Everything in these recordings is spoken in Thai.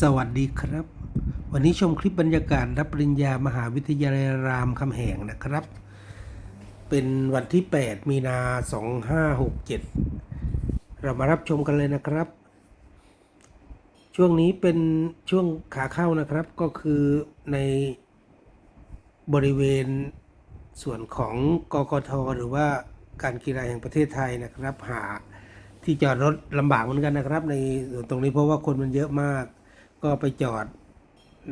สวัสดีครับ วันนี้ชมคลิปบรรยากาศรับปริญญามหาวิทยาลัยรามคำแหงนะครับ เป็นวันที่ 8 มีนา 2567 เรามารับชมกันเลยนะครับ ช่วงนี้เป็นช่วงขาเข้านะครับก็คือในบริเวณส่วนของกกทหรือว่าการกีฬาแห่งประเทศไทยนะครับ หาที่จอดรถลำบากเหมือนกันนะครับ ในส่วนตรงนี้เพราะว่าคนมันเยอะมาก ก็ไปจอด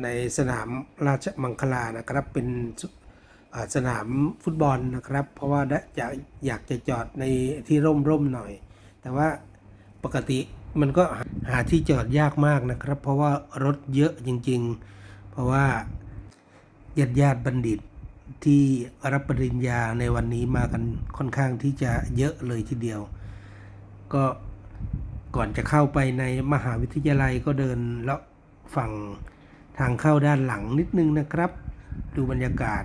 ในสนามราชมังคลานะครับเป็นสนามฟุตบอลนะครับ เพราะว่าจะอยากจะจอดในที่ร่มๆหน่อย แต่ว่าปกติมันก็หาที่จอดยากมากนะครับ เพราะว่ารถเยอะจริง ๆ เพราะว่าญาติญาติบัณฑิตที่รับปริญญาในวันนี้มากันค่อนข้างที่จะเยอะเลยทีเดียว ก็ก่อนจะเข้าไปในมหาวิทยาลัยก็เดินเลาะ ฝั่งทางเข้าด้านหลังนิดนึงนะครับ ดูบรรยากาศ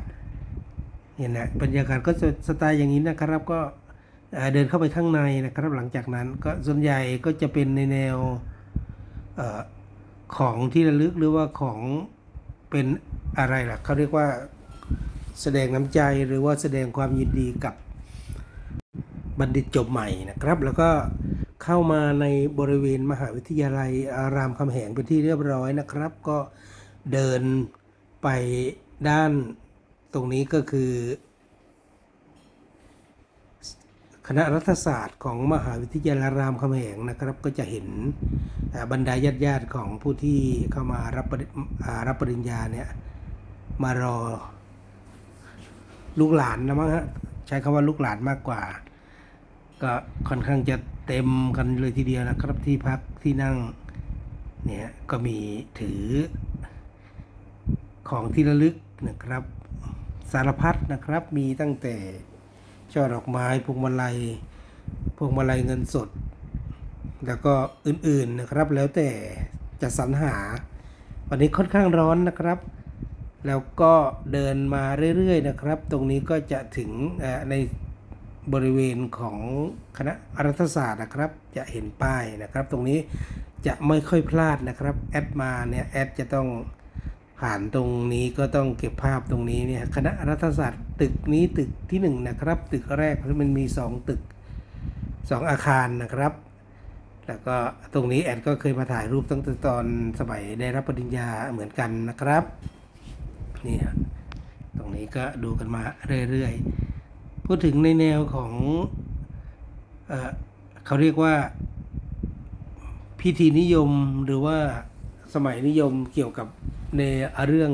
เนี่ยนะบรรยากาศก็จะสไตล์อย่างนี้นะครับก็เดินเข้าไปข้างในนะครับ หลังจากนั้นก็ส่วนใหญ่ก็จะเป็นในแนวออของที่ระลึกหรือว่าของเป็นอะไรล่ะเขาเรียกว่าแสดงน้ำใจหรือว่าแสดงความยินดีกับบัณฑิตจบใหม่นะครับ แล้วก็ เข้ามาในบริเวณมหาวิทยาลัยอารามคำแหงเป็นที่เรียบร้อยนะครับ ก็เดินไปด้านตรงนี้ก็คือ คณะรัฐศาสตร์ของมหาวิทยาลัยรามคำแหงนะครับ ก็จะเห็นบรรดาญาติญาติของผู้ที่เข้ามารับปริอ่ารับปริญญาเนี่ยมารอลูกหลานนะมั้งฮะใช้คำว่าลูกหลานมากกว่า ก็ค่อนข้างจะเต็มกันเลยทีเดียวนะครับที่พักที่นั่งเนี่ยก็มีถือของที่ระลึกนะครับ สารพัดนะครับมีตั้งแต่ช่อดอกไม้พวงมาลัยพวงมาลัยเงินสด แล้วก็อื่นๆนะครับแล้วแต่จะสรรหา วันนี้ค่อนข้างร้อนนะครับ แล้วก็เดินมาเรื่อยๆนะครับ ตรงนี้ก็จะถึงใน บริเวณของคณะรัฐศาสตร์นะครับ จะเห็นป้ายนะครับ ตรงนี้จะไม่ค่อยพลาดนะครับแอดมาเนี่ยแอดจะต้องผ่านตรงนี้ก็ต้องเก็บภาพตรงนี้เนี่ยคณะรัฐศาสตร์ตึกนี้ตึกที่หนึ่งนะครับ ตึกแรกเพราะมันมีสองตึกสองอาคารนะครับ แล้วก็ตรงนี้แอดก็เคยมาถ่ายรูปตั้งแต่ตอนสมัยได้รับปริญญาเหมือนกันนะครับนี่ฮะตรงนี้ก็ดูกันมาเรื่อยๆ พูดถึงในแนวของเอเขาเรียกว่า พิธีนิยมหรือว่าสมัยนิยมเกี่ยวกับในเรื่อง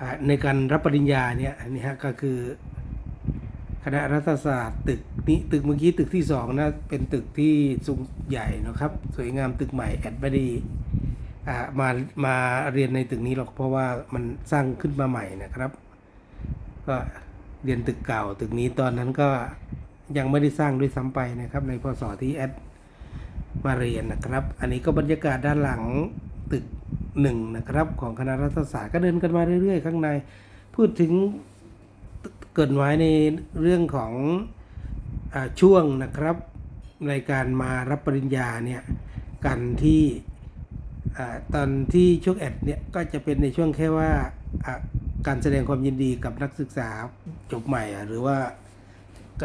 อในการรับปริญญาเนี่ยนนี้ฮะก็คือคณะรัฐศาสตร์ตึกนี้ตึกเมื่อกี้ตึกที่สองนะเป็นตึกที่สูงใหญ่นะครับ สวยงามตึกใหม่แอดไม่ได้อ่ามามาเรียนในตึกนี้หรอกเพราะว่ามันสร้างขึ้นมาใหม่นะครับ ก็ เรียนตึกเก่า ตึกนี้ตอนนั้นก็ยังไม่ได้สร้างด้วยซ้ำไปนะครับ ในพศที่แอดมาเรียนนะครับ อันนี้ก็บรรยากาศด้านหลังตึกหนึ่งนะครับ ของคณะรัฐศาสตร์ก็เดินกันมาเรื่อยๆ ข้างใน พูดถึงเกิดไว้ในเรื่องของอช่วงนะครับ ในการมารับปริญญาเนี่ยกันที่อตอนที่ช่วงแอดเนี่ยก็จะเป็นในช่วงแค่ว่า การแสดงความยินดีกับนักศึกษาจบใหม่ หรือว่า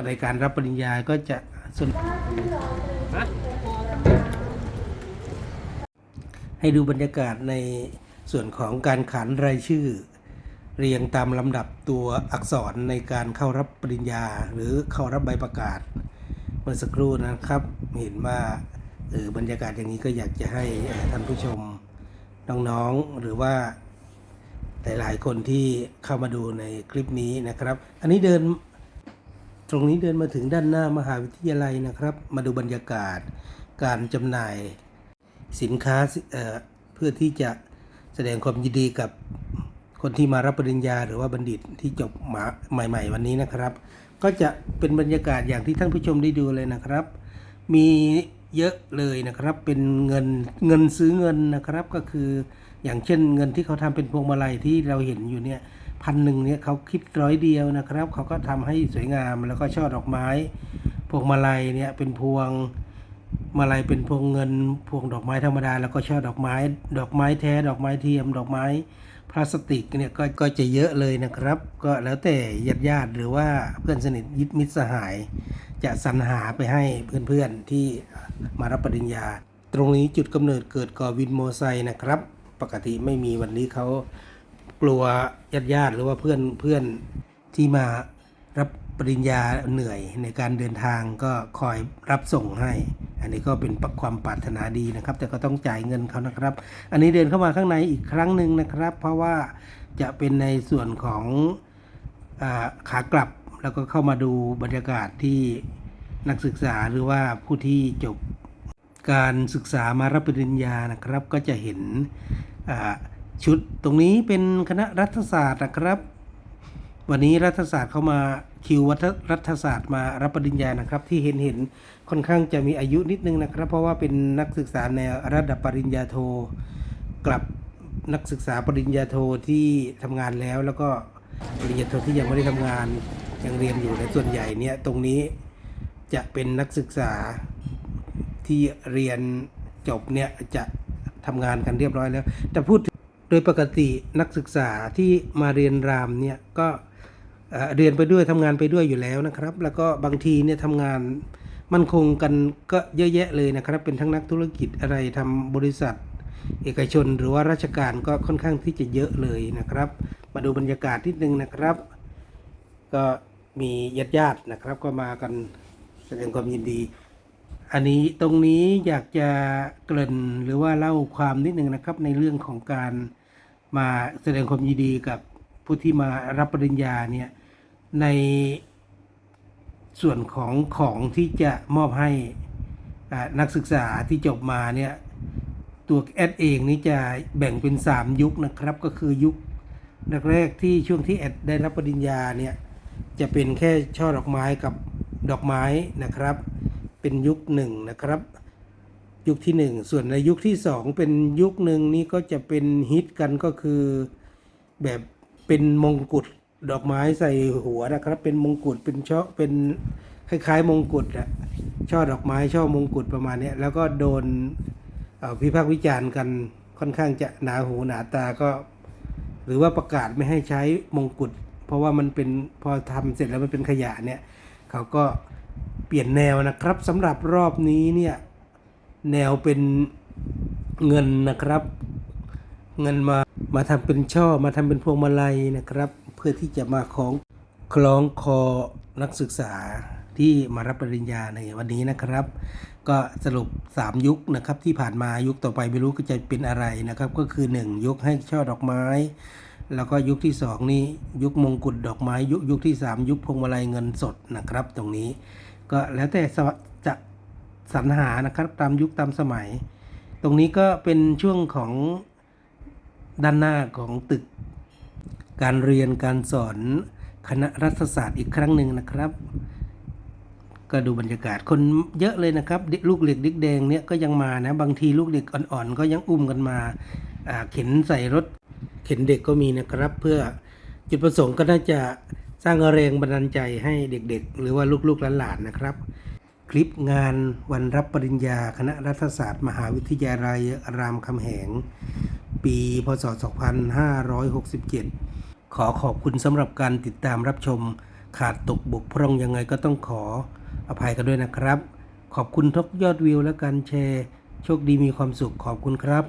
ในการรับปริญญาก็จะส่วนให้ดูบรรยากาศในส่วนของการขานรายชื่อ เรียงตามลำดับตัวอักษรในการเข้ารับปริญญา หรือเข้ารับใบประกาศ เมื่อสักครู่นะครับ เห็นว่าเออบรรยากาศอย่างนี้ก็อยากจะให้ท่านผู้ชมน้องๆหรือว่า หลาย ๆ คนที่เข้ามาดูในคลิปนี้นะครับ อันนี้เดินตรงนี้เดินมาถึงด้านหน้ามหาวิทยาลัยนะครับ มาดูบรรยากาศการจำหน่ายสินค้าเเพื่อที่จะแสดงความยินดีกับคนที่มารับปริญญาหรือว่าบัณฑิตที่จบมาใหม่ ๆ วันนี้นะครับ ก็จะเป็นบรรยากาศอย่างที่ท่านผู้ชมได้ดูเลยนะครับ มีเยอะเลยนะครับเป็นเงินเงินซื้อเงินนะครับก็คือ อย่างเช่นเงินที่เขาทำเป็นพวงมาลัยที่เราเห็นอยู่เนี่ยพันหนึ่งเนี่ยเขาคิดร้อยเดียวนะครับ เขาก็ทำให้สวยงามแล้วก็ช่อดอกไม้ พวงมาลัยเนี่ยเป็นพวงมาลัยเป็นพวงเงินพวงดอกไม้ธรรมดา แล้วก็ช่อดอกไม้ ดอกไม้แท้ ดอกไม้เทียม ดอกไม้พลาสติกเนี่ยก็ก็จะเยอะเลยนะครับ ก็แล้วแต่ญาติญาติหรือว่าเพื่อนสนิทยิตมิตรสหาย จะสรรหาไปให้เพื่อนๆที่มารับปริญญา ตรงนี้จุดกำเนิดเกิดก่อวินโมไซนะครับ ปกติไม่มีวันนี้เขากลัวญาติญาติหรือว่าเพื่อนเพื่อนที่มารับปริญญาเหนื่อยในการเดินทางก็คอยรับส่งให้ อันนี้ก็เป็นความปรารถนาดีนะครับ แต่ก็ต้องจ่ายเงินเขานะครับ อันนี้เดินเข้ามาข้างในอีกครั้งหนึ่งนะครับ เพราะว่าจะเป็นในส่วนของอขากลับแล้วก็เข้ามาดูบรรยากาศที่นักศึกษาหรือว่าผู้ที่จบ การศึกษามารับปริญญานะครับ ก็จะเห็นชุดตรงนี้เป็นคณะรัฐศาสตร์นะครับ วันนี้รัฐศาสตร์เข้ามาคิววัฒรัฐศาสตร์มารับปริญญานะครับ ที่เห็นเห็นค่อนข้างจะมีอายุนิดนึงนะครับ เพราะว่าเป็นนักศึกษาในระดับปริญญาโทกลับนักศึกษาปริญญาโทที่ทำงานแล้ว แล้วก็ปริญญาโทที่ยังไม่ได้ทำงานยังเรียนอยู่ในส่วนใหญ่เนี่ยตรงนี้จะเป็นนักศึกษา ที่เรียนจบเนี่ยจะทำงานกันเรียบร้อยแล้ว แต่พูดโดยปกตินักศึกษาที่มาเรียนรามเนี่ยก็เรียนไปด้วยทำงานไปด้วยอยู่แล้วนะครับ แล้วก็บางทีเนี่ยทำงานมั่นคงกันก็เยอะแยะเลยนะครับ เป็นทั้งนักธุรกิจอะไรทำบริษัท เอกชนหรือว่าราชการก็ค่อนข้างที่จะเยอะเลยนะครับ มาดูบรรยากาศนิดนึงนะครับ ก็มีญาติญาตินะครับ ก็มากันแสดงความยินดี อันนี้ตรงนี้อยากจะเกริ่นหรือว่าเล่าความนิดหนึ่งนะครับ ในเรื่องของการมาแสดงความยินดีกับผู้ที่มารับปริญญาเนี่ยในส่วนของของที่จะมอบให้นักศึกษาที่จบมาเนี่ยตัวแอดเองนี่จะแบ่งเป็น 3 ยุคนะครับ ก็คือยุคแรกที่ช่วงที่แอดได้รับปริญญาเนี่ยจะเป็นแค่ช่อดอกไม้กับดอกไม้นะครับ เป็นยุคหนึ่งนะครับ ยุคที่หนึ่งส่วนในยุคที่สองเป็นยุคหนึ่งนี่ก็จะเป็นฮิตกันก็คือแบบเป็นมงกุฎดอกไม้ใส่หัวนะครับ เป็นมงกุฎเป็นช่อเป็นคล้ายๆ มงกุฎอะช่อดอกไม้ช่อมงกุฎประมาณนี้แล้วก็โดนเอ่อวิพากษ์วิจารณ์กันค่อนข้างจะหนาหูหนาตาก็ หรือว่าประกาศไม่ให้ใช้มงกุฎเพราะว่ามันเป็นพอทำเสร็จแล้วมันเป็นขยะเนี่ยเขาก็ เปลี่ยนแนวนะครับสำหรับรอบนี้เนี่ยแนวเป็นเงินนะครับ เงินมามาทำเป็นช่อมาทำเป็นพวงมาลัยนะครับ เพื่อที่จะมาของคล้องคอนักศึกษาที่มารับปริญญาในวันนี้นะครับ ก็สรุป 3 ยุคนะครับที่ผ่านมายุคต่อไปไม่รู้ก็จะเป็นอะไรนะครับ ก็คือ 1 ยุคให้ช่อดอกไม้ แล้วก็ยุคที่ 2 นี้ยุคมงกุฎดอกไม้ ยุคยุคที่ 3 ยุคพวงมาลัยเงินสดนะครับ ตรงนี้ ก็แล้วแต่จะสรรหานะครับตามยุคตามสมัย ตรงนี้ก็เป็นช่วงของด้านหน้าของตึก การเรียนการสอนคณะรัฐศาสตร์อีกครั้งหนึ่งนะครับ ก็ดูบรรยากาศคนเยอะเลยนะครับ ลูกเหล็กดิกแดงเนี่ยก็ยังมานะบางทีลูกเด็กอ่อนๆ ก็ยังอุ้มกันมาเข็นใส่รถ เข็นเด็กก็มีนะครับ เพื่อจุดประสงค์ก็น่าจะ ร้างแรงบันดาลใจให้เด็กๆ หรือว่าลูกๆหลานๆนะครับ คลิปงานวันรับปริญญาคณะรัฐศาสตร์ มหาวิทยาลัยรามคำแหง ปีพศ 2567 ขอขอบคุณสำหรับการติดตามรับชมขาดตกบกพร่องยังไงก็ต้องขออภัยกันด้วยนะครับ ขอบคุณทุกยอดวิวและการแชร์ โชคดีมีความสุขขอบคุณครับ